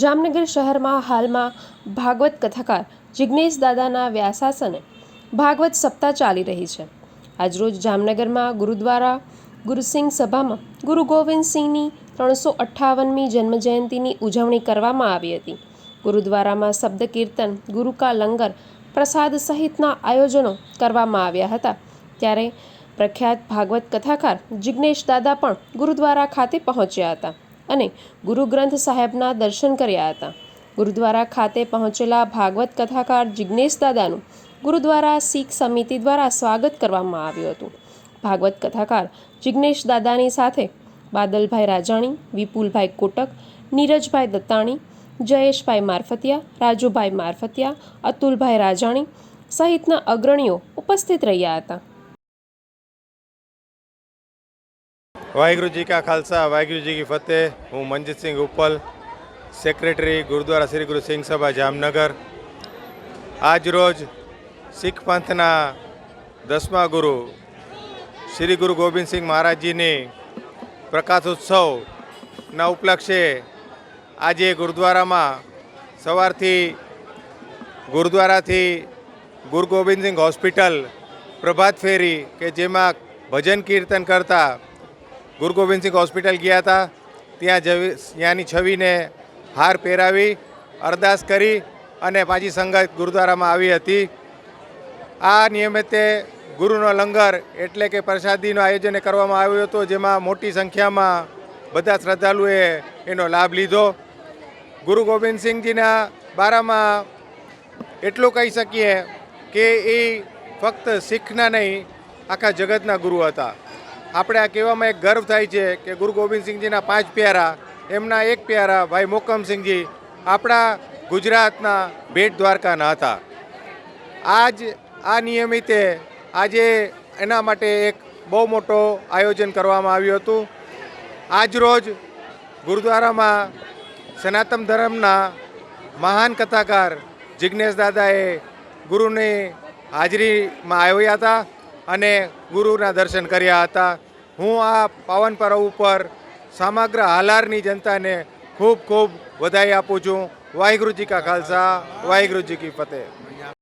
જામનગર શહેરમાં હાલમાં ભાગવત કથાકાર જિજ્ઞેશ દાદાના વ્યાસાસને ભાગવત સપ્તાહ ચાલી રહી છે. આજરોજ જામનગરમાં ગુરુદ્વારા ગુરુસિંહ સભામાં ગુરુ ગોવિંદસિંહની ત્રણસો અઠ્ઠાવનમી જન્મજયંતિની ઉજવણી કરવામાં આવી હતી. ગુરુદ્વારામાં શબ્દ કીર્તન ગુરુકા લંગર પ્રસાદ સહિતના આયોજનો કરવામાં આવ્યા હતા. ત્યારે પ્રખ્યાત ભાગવત કથાકાર જિજ્ઞેશ દાદા પણ ગુરુદ્વારા ખાતે પહોંચ્યા હતા. અને ગુરુ ગ્રંથ સાહેબના દર્શન કર્યા હતા. ગુરુદ્વારા ખાતે પહોંચેલા ભાગવત કથાકાર જિજ્ઞેશ દાદાનું ગુરુદ્વારા શીખ સમિતિ દ્વારા સ્વાગત કરવામાં આવ્યું હતું. ભાગવત કથાકાર જિજ્ઞેશ દાદાની સાથે બાદલભાઈ રાજાણી, વિપુલભાઈ કોટક, નીરજભાઈ દત્તાણી, જયેશભાઈ મારફતિયા, રાજુભાઈ મારફતિયા, અતુલભાઈ રાજાણી સહિતના અગ્રણીઓ ઉપસ્થિત રહ્યા હતા. ਵਾਹਿਗੁਰੂ ਜੀ ਕਾ ਖਾਲਸਾ ਵਾਹਿਗੁਰੂ ਜੀ ਕੀ ਫਤਿਹ હું મનજીત ઉપલ, સેક્રેટરી ગુરુદ્વારા શ્રી ગુરુ સિંહ સભા, જામનગર. આજ રોજ શીખ પંથના દસમા ગુરુ શ્રી ગુરુ ગોવિંદસિંહ મહારાજજીની પ્રકાશોત્સવના ઉપલક્ષે આજે ગુરુદ્વારામાં સવારથી ગુરુદ્વારાથી ગુરુ ગોવિંદસિંહ હોસ્પિટલ પ્રભાત ફેરી કે જેમાં ભજન કીર્તન કરતાં ગુરુ ગોવિંદસિંહ હોસ્પિટલ ગયા હતા. ત્યાં જવી, ત્યાંની છવિને હાર પહેરાવી, અરદાસ કરી અને પાછી સંગત ગુરુદ્વારામાં આવી હતી. આ નિયમિતે ગુરુનો લંગર એટલે કે પ્રસાદીનું આયોજન કરવામાં આવ્યું હતું, જેમાં મોટી સંખ્યામાં બધા શ્રદ્ધાળુએ એનો લાભ લીધો. ગુરુ ગોવિંદસિંહજીના બારામાં એટલું કહી શકીએ કે એ ફક્ત શીખના નહીં, આખા જગતના ગુરુ હતા. આપણે આ કહેવામાં એક ગર્વ થાય છે કે ગુરુ ગોવિંદસિંહજીના પાંચ પ્યારા, એમના એક પ્યારા ભાઈ મોકમસિંહજી આપણા ગુજરાતના ભેટ દ્વારકાના હતા. આજ, આ નિયમિતે આજે એના માટે એક બહુ મોટો આયોજન કરવામાં આવ્યું હતું. આજ રોજ ગુરુદ્વારામાં સનાતન ધર્મના મહાન કથાકાર જિજ્ઞેશ દાદાએ ગુરુની હાજરીમાં આવ્યા હતા. અને ગુરુના દર્શન કર્યા હતા. હું આ પાવન પર્વ ઉપર સમગ્ર હાલારની જનતાને ખૂબ ખૂબ વધાઈ આપું છું. વાહિગુરુજી કા ખાલસા વાહેગુરુજી કી ફતેહ.